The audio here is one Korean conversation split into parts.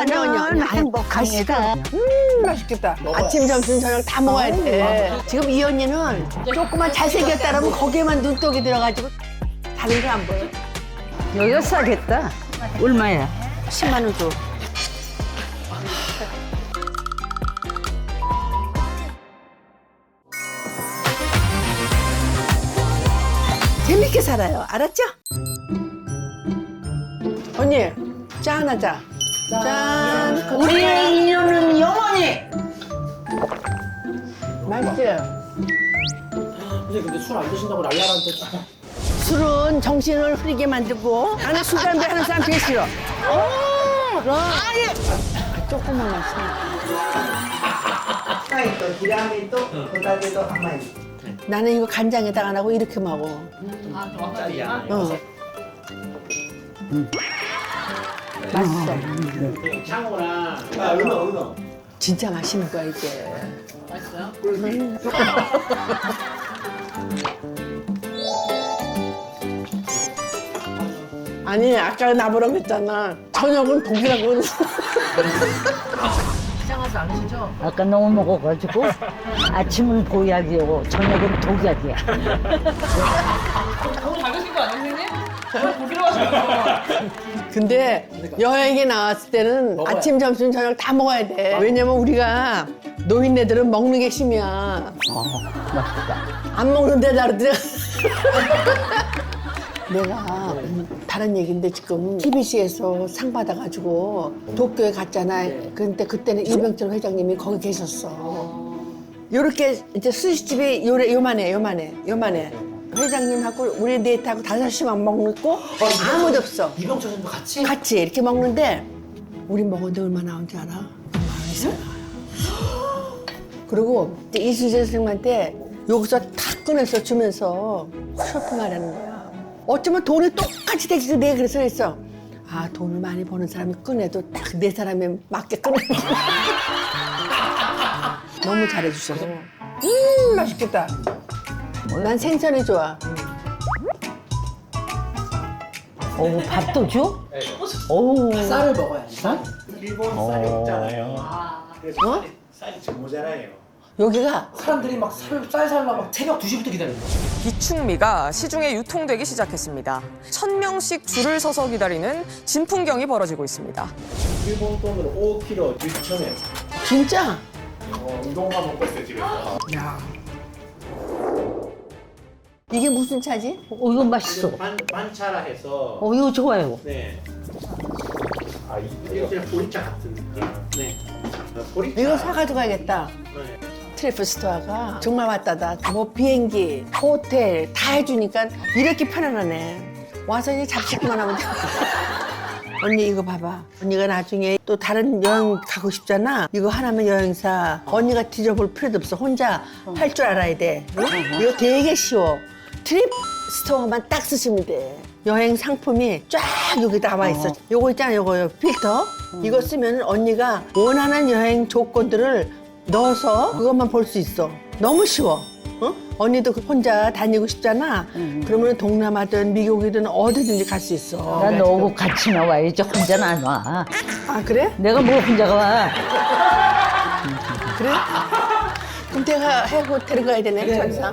아니요, 아니요. 저는 아니, 행복합니다. 음, 맛있겠다. 아침, 점심, 저녁 다 먹어야 돼. 지금 이 언니는 조금만 잘생겼다 그러면 거기에만 눈독이 들어가지고 다른 거안 보여. 여기가 싸겠다. 얼마야? 10만 원 줘. 재밌게 살아요. 알았죠? 언니, 짠 하자. 짠. 우리의 인연은 영원히. 맛있지? 근데 근데 술 안 드신다고 랄랄한데 술은 정신을 흐리게 만들고 나는 술 담배 하는 사람 되게 싫어. 오, 그럼. 아예. 조금만 마시면. 또 기량이 또 고다리도 한마디. 나는 이거 간장에다가 안 하고 이렇게 먹어. 짤이야. 어. 맛있어. 창호랑 아, 은어, 은어. 진짜 맛있는 거야 이게. 맛있어요? 아니 아까 나보라고 했잖아. 저녁은 독이라고. 아까 너무 먹어가지고 아침은 보약이고 저녁은 독약이야. 근데 여행에 나왔을 때는 아침, 점심, 저녁 다 먹어야 돼. 왜냐면 우리가 노인네들은 먹는 게 힘이야. 안 먹는데 나를 내가 다른 얘기인데 지금 TBC에서 상 받아가지고 도쿄에 갔잖아. 근데 그때는 이병철 회장님이 거기 계셨어. 요렇게 이제 스시집이 요래 요만해 요만해 요만해. 회장님하고 우리 넷하고 다섯 시만 먹고 아무도 없어. 이병철 선도 같이 같이 이렇게 먹는데 우리 먹었는데 얼마 나온지 알아? 6만 원씩 나와요. 그리고 이제 이수재 선생님한테 여기서 다 꺼내서 주면서 쇼핑하라는 거야. 어쩌면 돈이 똑같이 되지 내가 그래서 그랬어. 아 돈을 많이 버는 사람이 꺼내도 딱 내 사람에 맞게 꺼내. 너무 잘해주셔서. 음 맛있겠다. 난 생선이 좋아. 오 밥도 줘? 오. 쌀을 먹어야지. 쌀? 일본 쌀이 없잖아요. 그래서 어? 쌀이, 지금 모자라요. 여기가 사람들이 막 쌀, 쌀 살라고 막 새벽 2시부터 기다리는 거야. 비축미가 시중에 유통되기 시작했습니다. 천 명씩 줄을 서서 기다리는 진풍경이 벌어지고 있습니다. 일본 돈으로 5kg 6,000원. 진짜 어, 운동화 먹고 있어요, 집에서. 이게 무슨 차지? 오 이거 맛있어. 반, 반차라 해서. 어 이거 좋아요. 네. 아, 이게 그냥 보리차 같은. 네. 어, 보리차. 이거 사가지고 가야겠다. 네. 트래프 스토어가 정말 왔다다. 뭐 비행기, 호텔 다 해주니까 이렇게 편안하네. 와서 이제 잡수기만 하면 돼. 언니 이거 봐봐. 언니가 나중에 또 다른 여행 가고 싶잖아. 이거 하나면 여행사. 언니가 뒤져볼 필요도 없어. 혼자 할 줄 알아야 돼. 응? 이거 되게 쉬워. 트립 스토어만 딱 쓰시면 돼. 여행 상품이 쫙 여기 나와 있어. 요거 있잖아, 요거 필터. 이거 쓰면 언니가 원하는 여행 조건들을 넣어서 그것만 볼 수 있어. 너무 쉬워. 어? 언니도 그 혼자 다니고 싶잖아. 그러면 동남아든 미국이든 어디든지 갈 수 있어. 나 너하고 같이 나와야지 혼자는 안 와. 아 그래? 내가 뭐 혼자가 와. 그래? 그럼 내가 해고 데려가야 되네. 전사.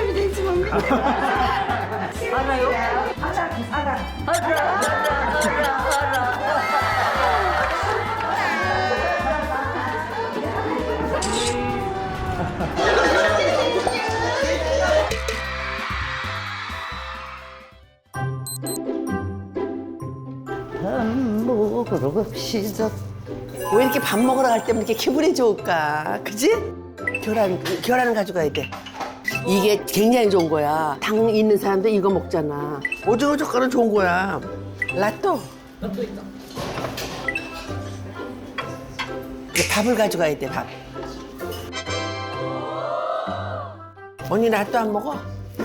밥 먹으러 갑시다. 왜 이렇게 밥 먹으러 갈 때면 이렇게 기분이 좋을까? 그지? 계란, 계란을 가져가야 돼. 이게 굉장히 좋은 거야. 당 있는 사람도 이거 먹잖아. 오징어 젓갈은 좋은 거야. 라또. 나또 있다. 이제 밥을 가져가야 돼 밥. 언니 낫또 안 먹어?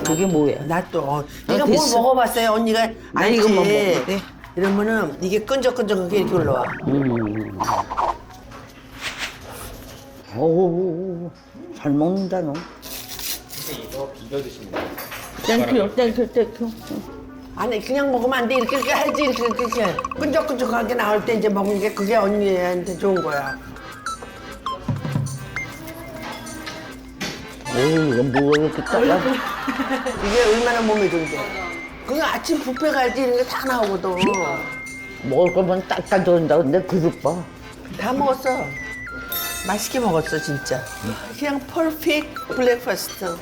그게 뭐야? 낫또. 어. 네가 뭘 됐어. 먹어봤어요? 언니가 나 알지? 이것만 먹었대. 이러면은 이게 끈적끈적하게 이렇게 올라와. 음. 오, 잘 먹는다 너. 이거 비벼 드시면 돼요. 땡큐, 땡큐, 땡큐. 아니 그냥 먹으면 안 돼. 이렇게 이렇게 하지 이렇게 이렇게. 끈적끈적하게 나올 때 이제 먹는 게 그게 언니한테 좋은 거야. 오, 이거 뭐가 이렇게 달라? 이게 얼마나 몸에 좋은데. 그게 아침 뷔페 갈때 이런 게 다 나오거든. 먹을 거면 딱 가져온다. 근데 그릇 봐. 다 먹었어. 맛있게 먹었어 진짜. 그냥 퍼펙트 블랙퍼스트.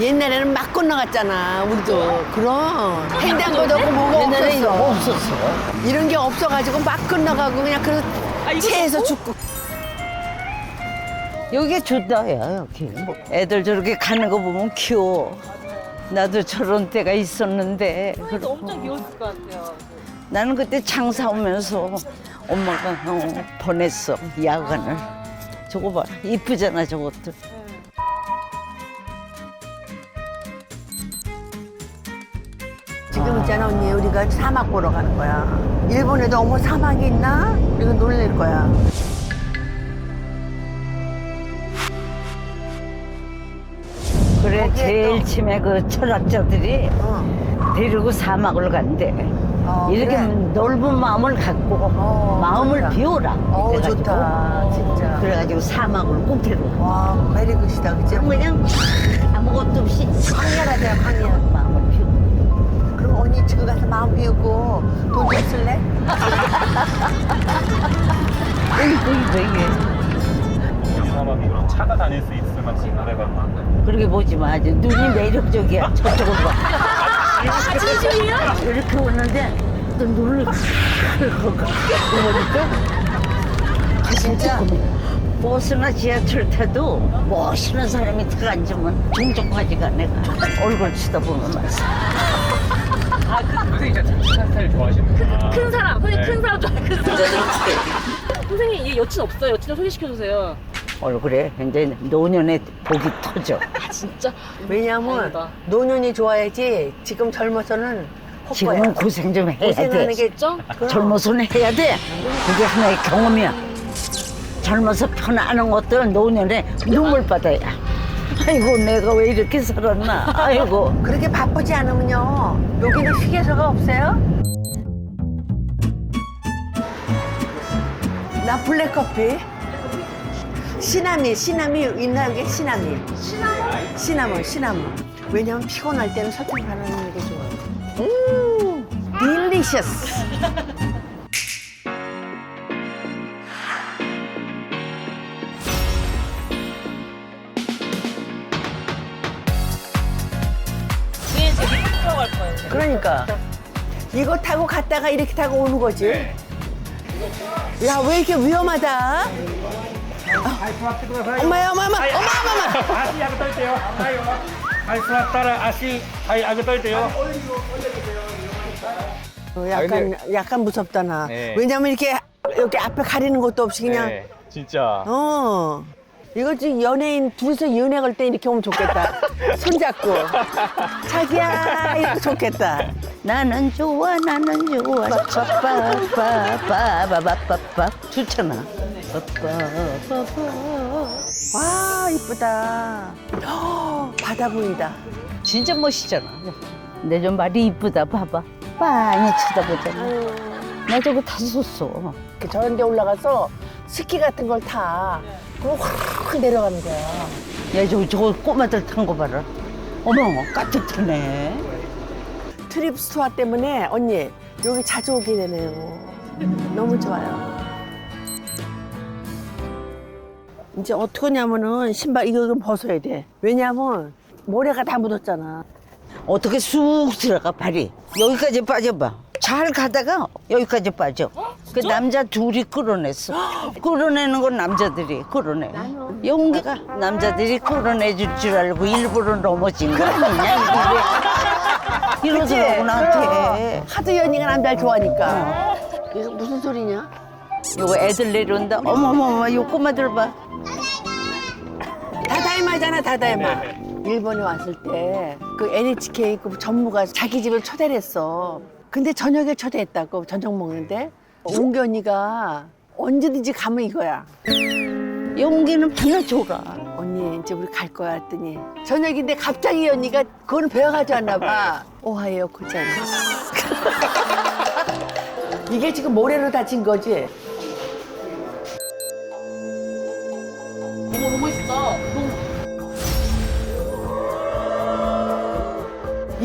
옛날에는 막 건너갔잖아 우리도. 그럼 횡단보도 없고 뭐가 옛날에 이거 없었어. 없었어. 이런 게 없어가지고 막 건너가고 그냥 그 체에서 죽고. 여기 좋다, 야, 여기. 뭐 애들 저렇게 가는 거 보면 귀여워. 나도 저런 때가 있었는데. 엄청 귀여웠을 것 같아요. 나는 그때 장사 오면서 엄마가 어, 보냈어, 야간을. 저거 봐, 이쁘잖아, 저것도. 지금 있잖아 언니 우리가 사막 보러 가는 거야. 일본에도 어머 사막이 있나? 우리가 놀랄 거야. 그래, 거기에 제일 또- 처음에 그 철학자들이 어. 데리고 사막을 간대. 어, 이렇게 그래. 넓은 마음을 갖고 어, 마음을 좋다. 비워라. 어 그래가지고 좋다 진짜. 그래가지고 사막을 꼭 데리고. 와. 와 베리굿이다 그치? 그냥 아무것도 없이 황야라잖아 황야. 마음을 비우고. 그럼 언니 지금 가서 마음 비우고 돈 좀 쓸래? 이거 이거 이게. 사람이 그런 차가 다닐 수 있을 만큼 노래가 그렇게 보지 마. 이제 눈이 매력적이야. 저쪽을 봐. 아, 진심이에요? 이렇게 오는데 또 눈을 보니까 진짜? 버스나 지하철 타도 멋있는 사람이 탁 앉으면 종족까지가 내가 얼굴 쳐다보면 말씀. 스타일 좋아하시는구나. 큰 사람, 선생님 네. 큰 사람 좋아해, 큰 사람. 선생님, 이게 여친 없어요. 여친 좀 소개시켜주세요. 얼굴에 이제 노년의 복이 터져. 아, 진짜? 왜냐면 다행이다. 노년이 좋아야지 지금 젊어서는 헛거야. 지금은 고생 좀 해야 고생하는 돼. 게 진짜? 그럼. 젊어서는 해야 돼. 그게 하나의 경험이야. 젊어서 편안한 것들은 노년에 눈물바다야. 아이고 내가 왜 이렇게 살았나. 아이고. 그렇게 바쁘지 않으면요 여기는 휴게소가 없어요? 나 블랙커피 시나미 시나미 있나 여기 시나미. 시나몬 시나몬. 시나몬 왜냐면 피곤할 때는 설탕 바르는 게 좋아 음 딜리셔스 뒤에 제기 들어갈 거예요. 그러니까. 이거 타고 갔다가 이렇게 타고 오는 거지? 야 왜 이렇게 위험하다 はい、座ってくださいよ。お前お前お前、お前お前。足上げといてよ。はいよ。はい、座ったら足、はい、上げといてよ。 약간 약간 무섭다 나. 네. 왜냐면 이렇게 이렇게 앞에 가리는 것도 없이 그냥 네, 진짜. 어. 이거 지금 연예인 둘이서 연애 갈 때 이렇게 오면 좋겠다. 손잡고 자기야 이렇게 좋겠다. 나는 좋아 나는 좋아 빠빠빠빠빠빠빠 좋잖아. 와 이쁘다. 헉, 바다 보인다. 진짜 멋있잖아 내 좀 말이 이쁘다 봐봐 빤히 쳐다보잖아 나 저거 다 섰어 이렇게 저런 데 올라가서 스키 같은 걸 타. 그럼 확 내려가는 거야. 야 저거, 저거 꼬마들 탄 거 봐라 어머 까뜩하네 트립 스토어 때문에 언니 여기 자주 오게 되네요. 너무 좋아요. 이제 어떻게 하냐면은 신발 이거 좀 벗어야 돼. 왜냐면 모래가 다 묻었잖아. 어떻게 쑥 들어가 발이 여기까지 빠져봐 잘 가다가 여기까지 빠져 그 남자 둘이 끌어냈어 끌어내는 건 남자들이 끌어내 용기가 남자들이 끌어내줄 줄 알고 일부러 넘어진 거 아니냐 이게 이러더라고 나한테 하도 연이가 남자를 좋아하니까. 이거 무슨 소리냐? 요거 애들 내려온다. 어머머머, 요 꼬마들 봐. 다다이마잖아 다다이마. 일본에 왔을 때 그 NHK 그 전무가 자기 집을 초대를 했어. 근데 저녁에 초대했다고 저녁 먹는데 옹기 언니가 언제든지 가면 이거야. 용기는 하나 줘라. 언니 이제 우리 갈 거야 했더니 저녁인데 갑자기 언니가 그거는 배워가지고 왔나 봐. 오하이오 고자니. 이게 지금 모래로 다친 거지?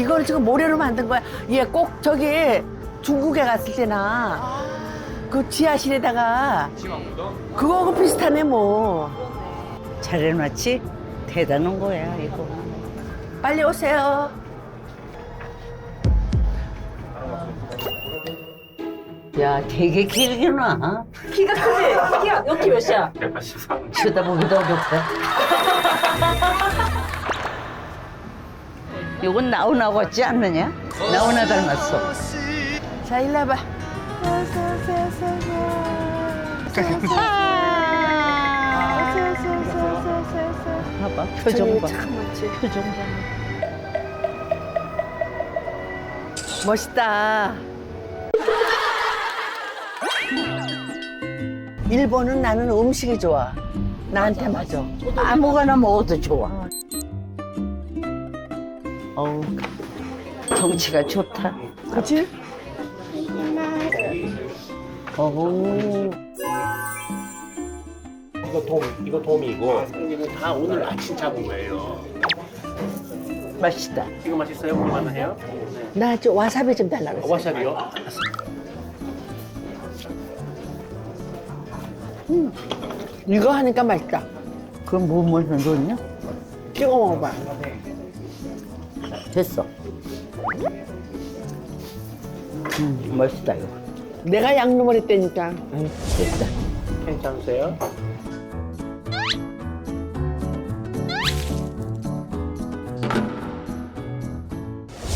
이거는 지금 모래로 만든 거야. 얘 꼭 저기 중국에 갔을 때나 그 지하실에다가 그거하고 비슷하네 뭐. 잘 해놨지? 대단한 거야, 이거. 빨리 오세요. 야, 되게 길게 나. 키가 크지? 키가 여기 몇이야? 183. 쳐다보기도 어렵다. 요건 나오나 같지 않느냐? 나오나 닮았어. 자, 일로 와봐. 봐봐, 표정 봐. 표정 봐. 멋있다. 일본은 나는 음식이 좋아. 나한테 맞아. 아무거나 먹어도 좋아. 어우, 경치가 좋다. 그치? 어우, 이거 돔, 이거 돔이고 이거 다 오늘 아침 잡은 거예요. 맛있다. 이거 맛있어요? 얼마나 해요? 나좀 와사비 좀 달라고 했어. 와사비요? 이거 하니까 맛있다. 그럼 뭐 먹는 거냐? 찍어 먹어봐. 됐어. 음, 맛있다, 이거. 내가 양념을 했다니까. 음, 됐다. 괜찮으세요?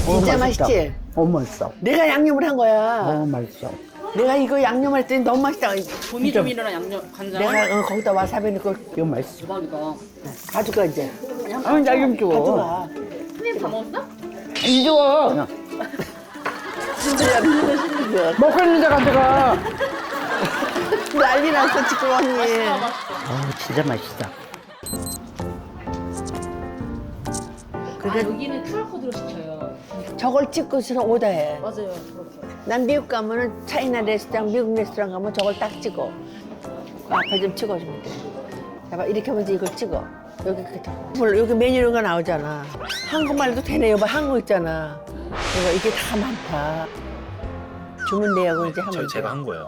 진짜 어, 맛있다. 맛있지? 어, 맛있어. 내가 양념을 한 거야. 어, 맛있어. 내가 이거 양념을 했더니 너무 맛있다. 조미조미랑 양념 간장. 내가 어, 거기다 와사비 넣고 이거 맛있어. 대박이다. 가져가 이제. 아, 나좀 줘. 가져가. 선생님 다 먹었어? 안 줘. 먹고 있는 데 가져가. 난리 났어 지금 언니. 아, 진짜 맛있다. 아 여기는 QR코드로 시켜요. 저걸 찍고서는 오다해. 맞아요. 그렇게. 난 미국 가면은 차이나 레스토랑, 미국 레스토랑 가면 저걸 딱 찍어. 그 앞에 좀 찍어주면 돼. 봐봐, 이렇게 하면 이제 이걸 찍어. 여기 그, 물론 여기 메뉴가 나오잖아. 한국말도 되네, 여보. 한국 있잖아. 이거 이게 다 많다. 주문 내역을 이제 하면 돼. 한 거예요.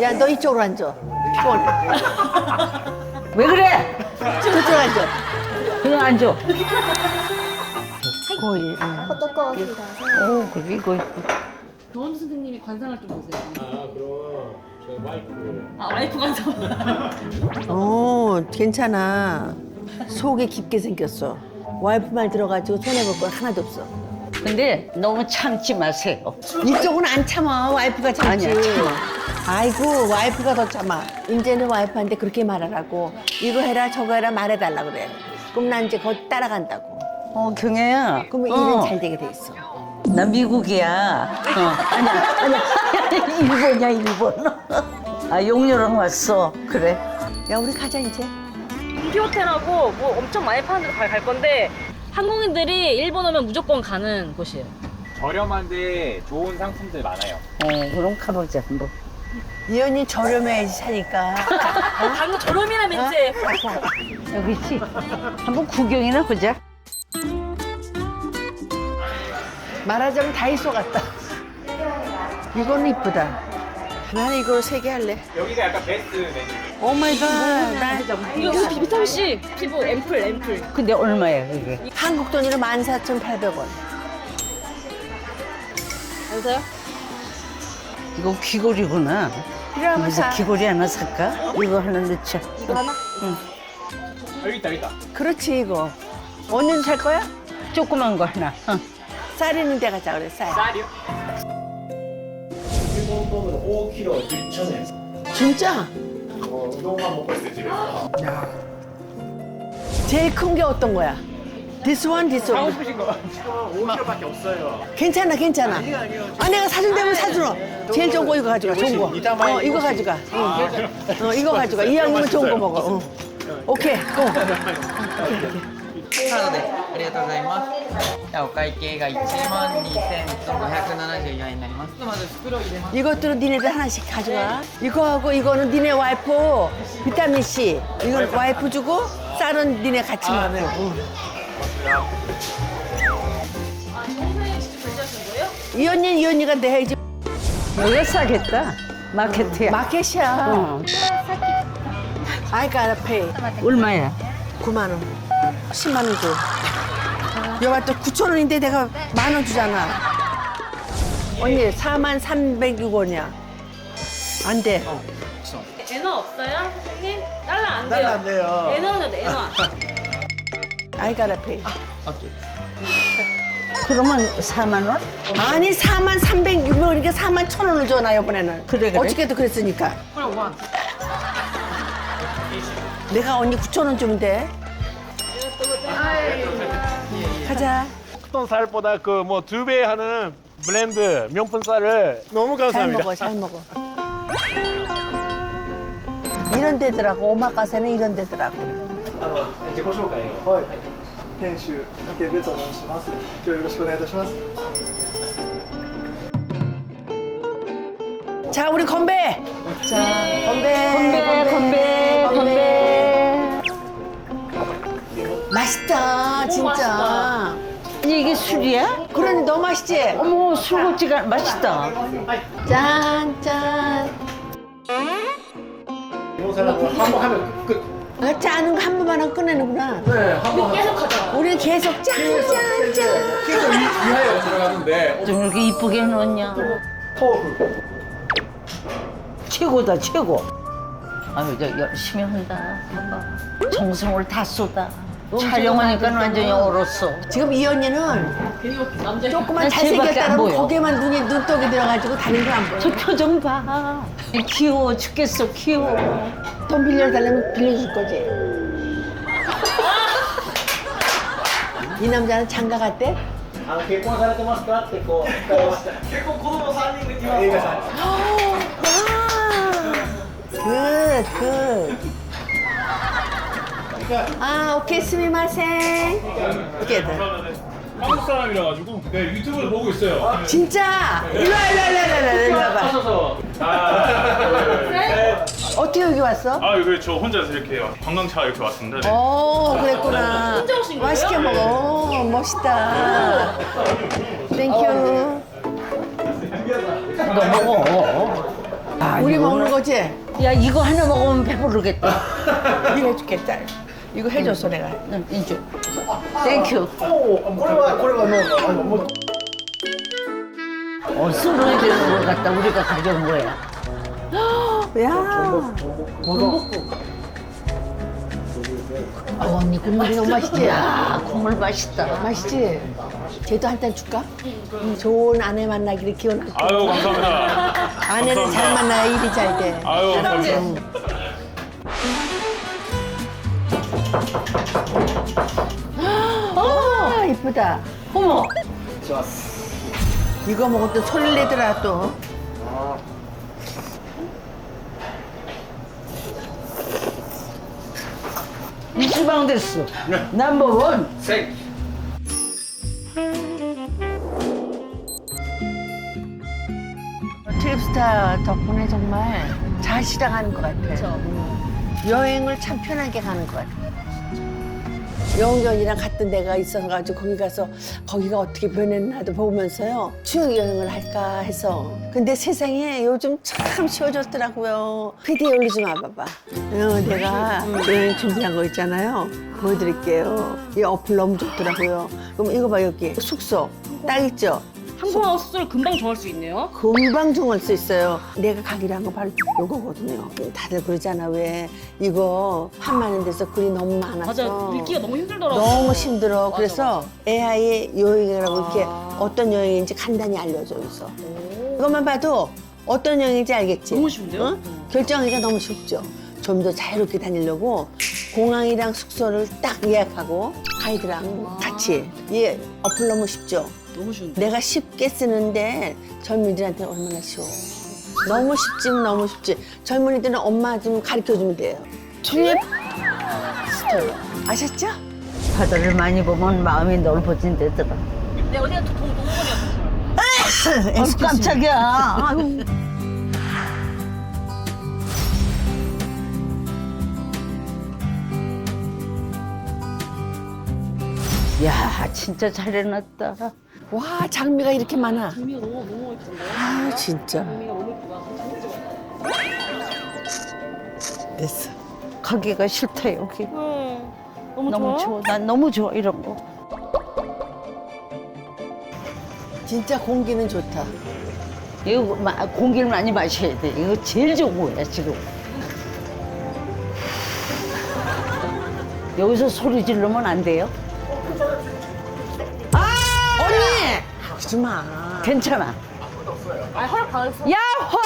야, 너 이쪽으로 앉아. 피곤해. 왜 그래? 저쪽으로 앉아. 그냥. 응. 어, 그래, 이거. 도원 선생님이 관상을 좀 보세요. 아 그럼 저 와이프 아 와이프 관상. 어, 괜찮아. 속이 깊게 생겼어. 와이프 말 들어가지고 손해볼 건 하나도 없어. 근데 너무 참지 마세요. 이쪽은 안 참아. 와이프가 참지. 아니야, 참아. 아이고, 와이프가 더 참아. 이제는 와이프한테 그렇게 말하라고. 이거 해라, 저거 해라 말해달라 그래. 그럼 난 이제 거기 따라간다고. 어, 경혜야. 그러면 어, 일은 잘 되게 돼 있어. 나 미국이야. 어, 아니야, 아니야. 일본이야, 일본. 아, 용녀랑 왔어. 그래. 야, 우리 가자, 이제. 인기 호텔하고 뭐 엄청 많이 파는 데로 갈 건데 한국인들이 일본 오면 무조건 가는 곳이에요. 저렴한데 좋은 상품들 많아요. 어, 그럼 가보자, 한번. 이 언니 저렴해야지 사니까. 방금 저렴이라 멘트. 여기 있지? 한번 구경이나 보자. 말하자면 다이소 같다. 이거는 이쁘다. 나는 이거 세 개 할래. 여기가 약간 베스트 메뉴. 오 마이 갓. 나 이거 비타민 C 피부 앰플 앰플. 근데 얼마야, 그게? 한국 돈으로 14,800원. 여보세요? 이거 귀걸이구나. 필요하면 그래서 사. 귀걸이 하나 살까? 이거 하나 넣자. 이거 하나? 아, 여기 있다, 여기 있다. 그렇지, 이거. 언니도 살 거야? 조그만 거 하나. 어. 쌀 있는 데 가자 그래 쌀. 쌀이요? 일본보다 5kg 6천엔. 진짜? 어, 우동만 먹고 있어요 집에서. 제일 큰 게 어떤 거야? This one, this one. 5kg밖에 없어요. 괜찮아, 괜찮아. 아니, 아니요. 아, 내가 사준 대면 사주러. 제일 좋은 거 이거 가져가, 좋은 거. 어, 이거 가져가. 응. 어, 이거 가져가. 이왕이면 좋은 거 먹어. 응. 오케이, 고. 네. 오케이, 오케이. ありがとうございます。じゃあお会計が1万2574円になります。まず袋入れます。 이것들은 니네들 하나씩 가져가. 이거하고 이거는 니네 와이프 비타민 C. 이건 와이프 주고 쌀은 니네 같이 먹어. 응. 이 언니 이 언니가 내야지 여기가 싸겠다. 마케트야. 마켓이야. I gotta pay. 얼마야? 9만 원. 10만 원 줘. 여봐 또 9천 원인데 내가 만 원 주잖아. 언니 4만 306원이야. 안 돼. 에너 없어요, 선생님? 달러 안 돼요. 달러 안 돼요. 에너는 에너. I gotta pay. 그러면 4만 원? 아니 4만 306원이니까 4만 천 원을 줘나 이번에는. 그래, 그래. 어저께도 그랬으니까. 내가 언니 9천 원 주면 돼. 가자. 어떤 쌀보다 그 뭐 두 배 하는 블렌드 명품 쌀을 너무 잘 감사합니다. 먹어, 잘 먹어. 이런 데더라고. 오마카세는 이런 데더라고. 自己紹介を。はい。店主竹部と申します。今日よろしくお願いいたします。 자, 우리 건배. 자, 건배. 건배, 건배, 건배. 맛있다, 진짜. 이게 술이야? 그러니 너무 맛있지? 어머, 술고지가 맛있다. 짠, 짠. 사람은 한번 하면 끝. 아, 짜는 거 한 번만 하고 끝내는구나. 네, 한번 계속 하자. 우리는 계속 짠, 짠, 짠. 계속 이 이하에 들어가는데 좀 이렇게 이쁘게 해놓냐. 토프. 최고다, 최고. 아유, 저 열심히 한다. 봐봐. 정성을 다 쏟아. 촬영하니까 완전히 얼었어. 지금 이 언니는 조금만 난 쟤밖에 안 잘생겼다면 보여. 거기에만 눈이 눈독이 들어가지고 다른 건 안 보여. 저 표정 봐. 귀여워 죽겠어, 귀여워. 돈 빌려달라면 빌려줄 거지. 이 남자는 장가 갔대? あの結婚されてますかってこう聞かれました。結婚子供三人できます。映画さん。 굿, 굿. 아, 오케이, 스미마생. 이렇게 돼. 한국 사람이라 가지고 네, 유튜브를 보고 있어요. 진짜? 일로 와, 일로 와, 일로 와, 일로 와, 일로 와봐. 하셔서 아, 어떻게 여기 왔어? 아 여기 저 혼자서 이렇게 관광차 이렇게 왔습니다. 네. 오, 그랬구나. 혼자 오신 거예요? 맛있게 먹어. 오, 멋있다. 땡큐. 너 먹어. 아, 우리 이거는- 먹는 거지? 야, 이거 하나 먹으면 배부르겠다. 이거 해줄겠다. 이거 해줬어, 내가. 응, 이쪽. 땡큐. これはこれはもうあのもう 어, 쓰러야 되는 걸 갖다 우리가 가져온 거야. 야. 어, 언니 국물이 너무 맛있지? 야, 국물 맛있다. 맛있지? 쟤도 한 잔 줄까? 좋은 아내 만나기를 기원할게. 아유 감사합니다. 아내는 잘 만나야 일이 잘 돼. 아유 감사합니다. 어, 이쁘다. 어머, 이거 먹을 때 설레더라 또. 이수방 됐어. 넘버 원. 트립스타 덕분에 정말 잘 시작하는 것 같아. 음. 여행을 참 편하게 가는 것 같아. 영경이랑 갔던 데가 있어가지고 거기 가서 거기가 어떻게 변했나도 보면서요. 추억 여행을 할까 해서. 근데 세상에 요즘 참 쉬워졌더라고요. PD 올리 좀 와봐봐. 어, 내가 여행 준비한 거 있잖아요. 보여드릴게요. 이 어플 너무 좋더라고요. 그럼 이거 봐 여기. 숙소. 딱 있죠 항공하고 숙소를 금방 정할 수 있네요. 금방 정할 수 있어요. 내가 가기로 한거 바로 요거거든요. 다들 그러잖아 왜 이거 한 많은 데서 글이 너무 많아서 맞아요. 읽기가 너무 힘들더라고요. 너무 힘들어. 맞아, 그래서 AI 여행이라고 이렇게 아. 어떤 여행인지 간단히 알려줘 있어. 이것만 봐도 어떤 여행인지 알겠지? 너무 쉬운데요? 응? 결정하기가 너무 쉽죠. 좀 더 자유롭게 다니려고 공항이랑 숙소를 딱 예약하고 가이드랑 같이 예 어플 너무 쉽죠. 너무 쉬운데. 내가 쉽게 쓰는데 젊은이들한테 얼마나 쉬워. 너무 쉽지면 너무 쉽지. 젊은이들은 엄마 좀 가르쳐 주면 돼요. 튤립 스토리 아셨죠? 바다를 많이 보면 마음이 넓어진대더라. 네, 어디가 동, 동물원이야. 아, 깜짝이야. 아유. 야, 진짜 잘 해놨다. 와 장미가 이렇게 많아. 장미가 너무, 너무 예쁜데? 아 진짜. 장미가 너무 예쁘다. 됐어. 가기가 싫다, 여기. 응. 너무, 너무 좋아? 좋아. 난 너무 좋아, 이런 거. 진짜 공기는 좋다. 이거 마- 공기를 많이 마셔야 돼. 이거 제일 좋은 거야, 지금. 여기서 소리 지르면 안 돼요? 하지 마. 괜찮아. 아, 허락 받았어. 야호!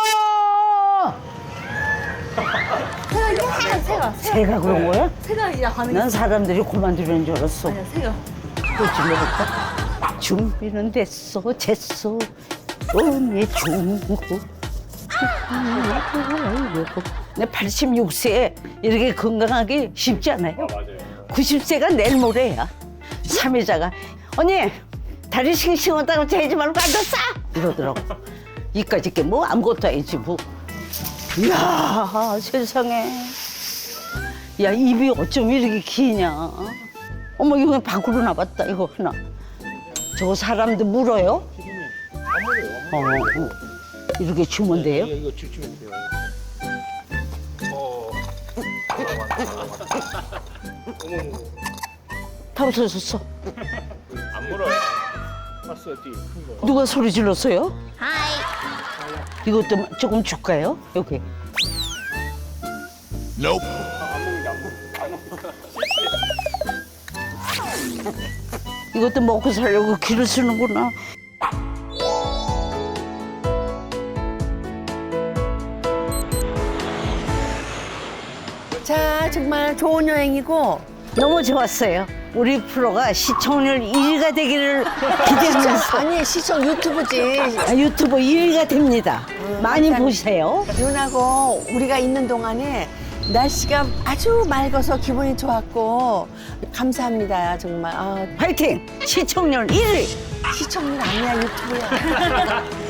새가, 새가, 새가 그런 거야? 새가 이제 가는 난 사람들이 그만두려는 줄 알았어. 아니야, 새가. 또 질러볼까? 준비는 됐어, 됐어. 언니 중국. 내 86세에 이렇게 건강하기 쉽지 않아요. 맞아요. 90세가 내일 모레야. 삼회자가 언니 다리 싱싱하다고 재지 말고 앉았어 이러더라고. 이까짓 게뭐 아무것도 아니지 뭐. 이야 세상에. 야 입이 어쩜 이렇게 기냐. 어머 이거 밖으로 나왔다 이거 하나. 저거 사람들 물어요? 어, 어. 이렇게 주면 돼요? 이거 주시면 돼요. 다 없어졌어. 안 물어요. 봤어요, 뒤. 큰 거. 누가 소리 질렀어요? 하이. 이것도 조금 줄까요? 여기. 이것도 먹고 살려고 기를 쓰는구나. 자 정말 좋은 여행이고 너무 좋았어요. 우리 프로가 시청률 1위가 되기를 기대하면서 아니 시청 유튜브지. 아, 유튜브 1위가 됩니다. 많이 일단- 보세요. 윤하고 우리가 있는 동안에 날씨가 아주 맑아서 기분이 좋았고 감사합니다 정말 아, 화이팅! 시청률 1위! 시청률 아니야 유튜브야